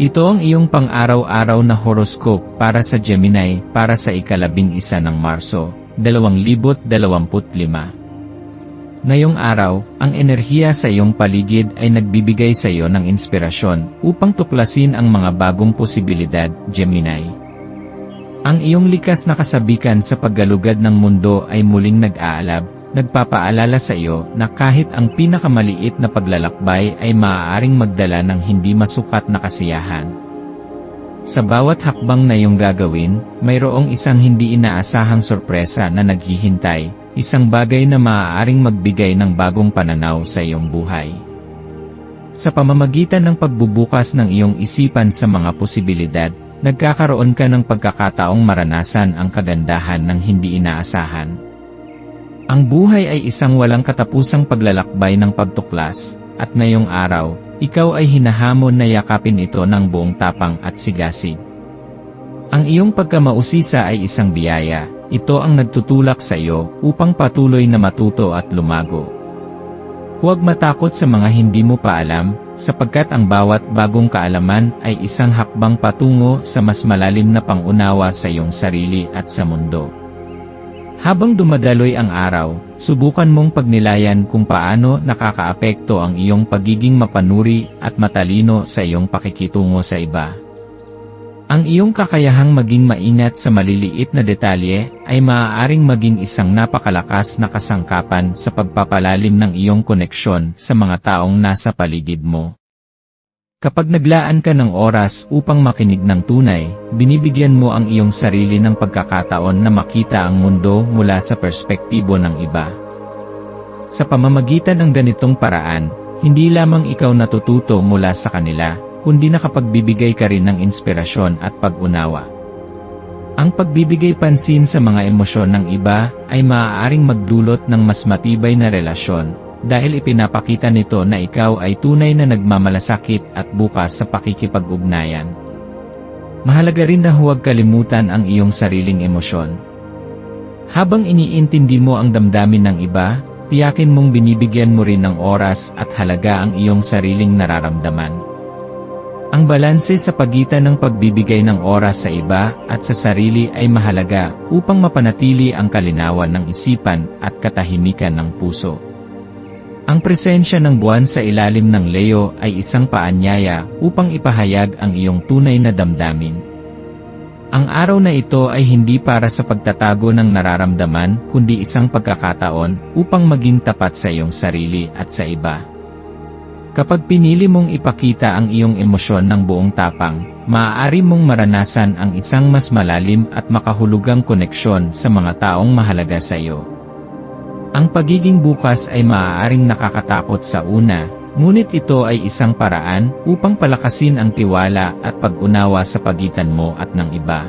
Ito ang iyong pang-araw-araw na horoscope para sa Gemini para sa ikalabing isa ng Marso, 2025. Ngayong araw, ang enerhiya sa iyong paligid ay nagbibigay sa iyo ng inspirasyon upang tuklasin ang mga bagong posibilidad, Gemini. Ang iyong likas na kasabikan sa paggalugad ng mundo ay muling nag-aalab, nagpapaalala sa iyo na kahit ang pinakamaliit na paglalakbay ay maaaring magdala ng hindi masukat na kasiyahan. Sa bawat hakbang na iyong gagawin, mayroong isang hindi inaasahang sorpresa na naghihintay, isang bagay na maaaring magbigay ng bagong pananaw sa iyong buhay. Sa pamamagitan ng pagbubukas ng iyong isipan sa mga posibilidad, nagkakaroon ka ng pagkakataong maranasan ang kagandahan ng hindi inaasahan. Ang buhay ay isang walang katapusang paglalakbay ng pagtuklas, at ngayong araw, ikaw ay hinahamon na yakapin ito ng buong tapang at sigasig. Ang iyong pagkamausisa ay isang biyaya, ito ang nagtutulak sa iyo upang patuloy na matuto at lumago. Huwag matakot sa mga hindi mo pa alam, sapagkat ang bawat bagong kaalaman ay isang hakbang patungo sa mas malalim na pangunawa sa iyong sarili at sa mundo. Habang dumadaloy ang araw, subukan mong pagnilayan kung paano nakakaapekto ang iyong pagiging mapanuri at matalino sa iyong pakikitungo sa iba. Ang iyong kakayahang maging maingat sa maliliit na detalye ay maaaring maging isang napakalakas na kasangkapan sa pagpapalalim ng iyong koneksyon sa mga taong nasa paligid mo. Kapag naglaan ka ng oras upang makinig ng tunay, binibigyan mo ang iyong sarili ng pagkakataon na makita ang mundo mula sa perspektibo ng iba. Sa pamamagitan ng ganitong paraan, hindi lamang ikaw natututo mula sa kanila, kundi nakapagbibigay ka rin ng inspirasyon at pag-unawa. Ang pagbibigay pansin sa mga emosyon ng iba ay maaaring magdulot ng mas matibay na relasyon, dahil ipinapakita nito na ikaw ay tunay na nagmamalasakit at bukas sa pakikipag-ugnayan. Mahalaga rin na huwag kalimutan ang iyong sariling emosyon. Habang iniintindi mo ang damdamin ng iba, tiyakin mong binibigyan mo rin ng oras at halaga ang iyong sariling nararamdaman. Ang balanse sa pagitan ng pagbibigay ng oras sa iba at sa sarili ay mahalaga upang mapanatili ang kalinawan ng isipan at katahimikan ng puso. Ang presensya ng buwan sa ilalim ng Leo ay isang paanyaya upang ipahayag ang iyong tunay na damdamin. Ang araw na ito ay hindi para sa pagtatago ng nararamdaman kundi isang pagkakataon upang maging tapat sa iyong sarili at sa iba. Kapag pinili mong ipakita ang iyong emosyon ng buong tapang, maaari mong maranasan ang isang mas malalim at makahulugang koneksyon sa mga taong mahalaga sa iyo. Ang pagiging bukas ay maaaring nakakatakot sa una, ngunit ito ay isang paraan upang palakasin ang tiwala at pag-unawa sa pagitan mo at ng iba.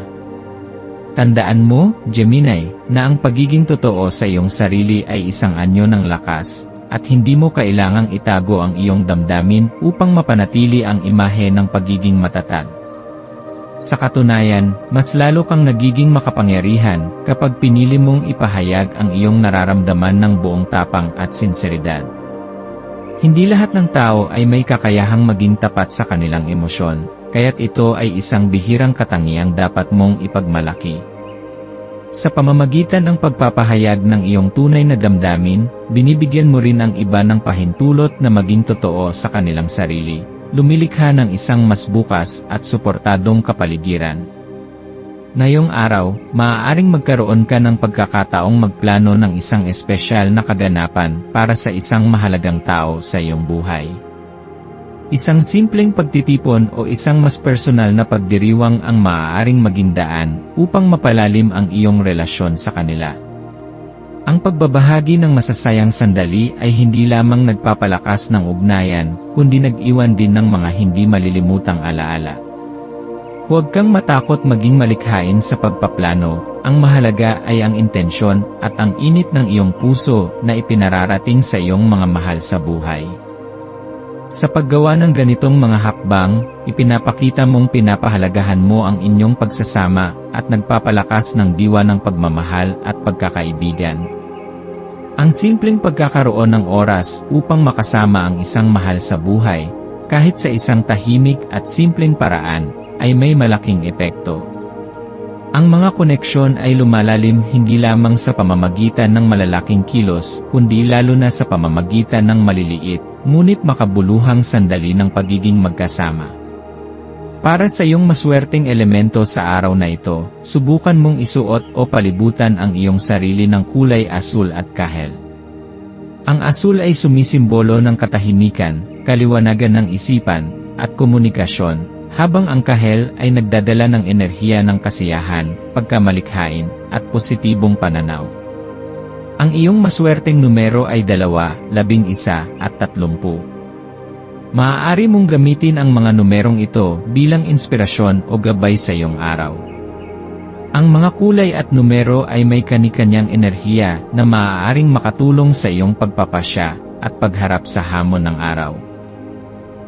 Tandaan mo, Gemini, na ang pagiging totoo sa iyong sarili ay isang anyo ng lakas, at hindi mo kailangang itago ang iyong damdamin upang mapanatili ang imahe ng pagiging matatag. Sa katunayan, mas lalo kang nagiging makapangyarihan kapag pinili mong ipahayag ang iyong nararamdaman ng buong tapang at sinseridad. Hindi lahat ng tao ay may kakayahang maging tapat sa kanilang emosyon, kaya't ito ay isang bihirang katangiang dapat mong ipagmalaki. Sa pamamagitan ng pagpapahayag ng iyong tunay na damdamin, binibigyan mo rin ang iba ng pahintulot na maging totoo sa kanilang sarili lumilikha ng isang mas bukas at suportadong kapaligiran. Ngayong araw, maaaring magkaroon ka ng pagkakataong magplano ng isang espesyal na kaganapan para sa isang mahalagang tao sa iyong buhay. Isang simpleng pagtitipon o isang mas personal na pagdiriwang ang maaaring maging daan upang mapalalim ang iyong relasyon sa kanila. Ang pagbabahagi ng masasayang sandali ay hindi lamang nagpapalakas ng ugnayan, kundi nag-iwan din ng mga hindi malilimutang alaala. Huwag kang matakot maging malikhain sa pagpaplano, ang mahalaga ay ang intensyon at ang init ng iyong puso na ipinararating sa iyong mga mahal sa buhay. Sa paggawa ng ganitong mga hakbang, ipinapakita mong pinapahalagahan mo ang inyong pagsasama at nagpapalakas ng diwa ng pagmamahal at pagkakaibigan. Ang simpleng pagkakaroon ng oras upang makasama ang isang mahal sa buhay, kahit sa isang tahimik at simpleng paraan, ay may malaking epekto. Ang mga koneksyon ay lumalalim hindi lamang sa pamamagitan ng malalaking kilos, kundi lalo na sa pamamagitan ng maliliit, ngunit makabuluhang sandali ng pagiging magkasama. Para sa iyong maswerteng elemento sa araw na ito, subukan mong isuot o palibutan ang iyong sarili ng kulay asul at kahel. Ang asul ay sumisimbolo ng katahimikan, kaliwanagan ng isipan, at komunikasyon, habang ang kahel ay nagdadala ng enerhiya ng kasiyahan, pagkamalikhain, at positibong pananaw. Ang iyong maswerteng numero ay dalawa, labing isa, at tatlumpu. Maaari mong gamitin ang mga numerong ito bilang inspirasyon o gabay sa iyong araw. Ang mga kulay at numero ay may kanikanyang enerhiya na maaaring makatulong sa iyong pagpapasya at pagharap sa hamon ng araw.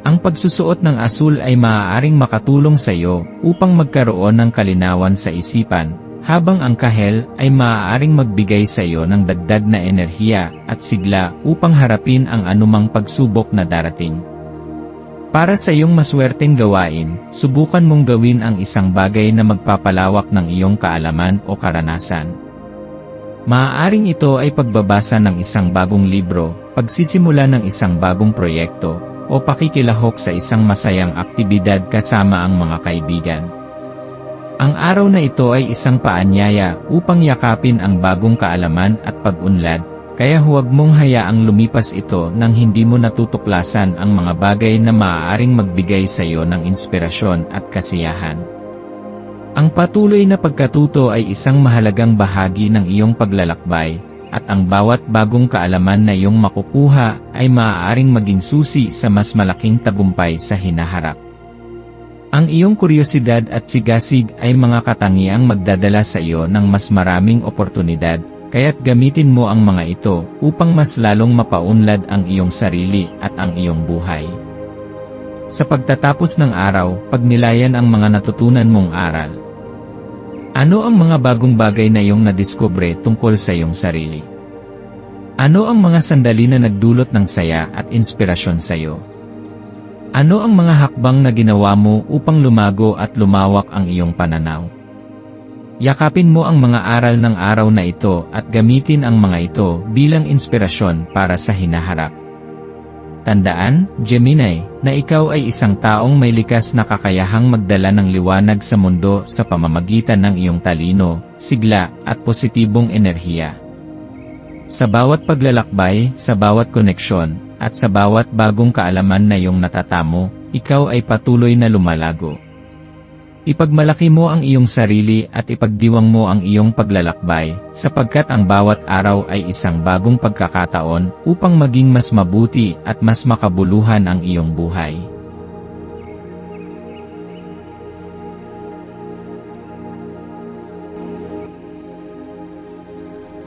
Ang pagsusuot ng asul ay maaaring makatulong sa iyo upang magkaroon ng kalinawan sa isipan, habang ang kahel ay maaaring magbigay sa iyo ng dagdag na enerhiya at sigla upang harapin ang anumang pagsubok na darating. Para sa iyong maswerteng gawain, subukan mong gawin ang isang bagay na magpapalawak ng iyong kaalaman o karanasan. Maaaring ito ay pagbabasa ng isang bagong libro, pagsisimula ng isang bagong proyekto, o pakikilahok sa isang masayang aktibidad kasama ang mga kaibigan. Ang araw na ito ay isang paanyaya upang yakapin ang bagong kaalaman at pag-unlad, kaya huwag mong hayaang lumipas ito nang hindi mo natutuklasan ang mga bagay na maaaring magbigay sa iyo ng inspirasyon at kasiyahan. Ang patuloy na pagkatuto ay isang mahalagang bahagi ng iyong paglalakbay, at ang bawat bagong kaalaman na iyong makukuha ay maaaring maging susi sa mas malaking tagumpay sa hinaharap. Ang iyong kuryosidad at sigasig ay mga katangiang magdadala sa iyo ng mas maraming oportunidad, kaya't gamitin mo ang mga ito upang mas lalong mapaunlad ang iyong sarili at ang iyong buhay. Sa pagtatapos ng araw, pagnilayan ang mga natutunan mong aral. Ano ang mga bagong bagay na iyong nadiskubre tungkol sa iyong sarili? Ano ang mga sandali na nagdulot ng saya at inspirasyon sa iyo? Ano ang mga hakbang na ginawa mo upang lumago at lumawak ang iyong pananaw? Yakapin mo ang mga aral ng araw na ito at gamitin ang mga ito bilang inspirasyon para sa hinaharap. Tandaan, Gemini, na ikaw ay isang taong may likas na kakayahang magdala ng liwanag sa mundo sa pamamagitan ng iyong talino, sigla, at positibong enerhiya. Sa bawat paglalakbay, sa bawat koneksyon, at sa bawat bagong kaalaman na iyong natatamo, ikaw ay patuloy na lumalago. Ipagmalaki mo ang iyong sarili at ipagdiwang mo ang iyong paglalakbay, sapagkat ang bawat araw ay isang bagong pagkakataon upang maging mas mabuti at mas makabuluhan ang iyong buhay.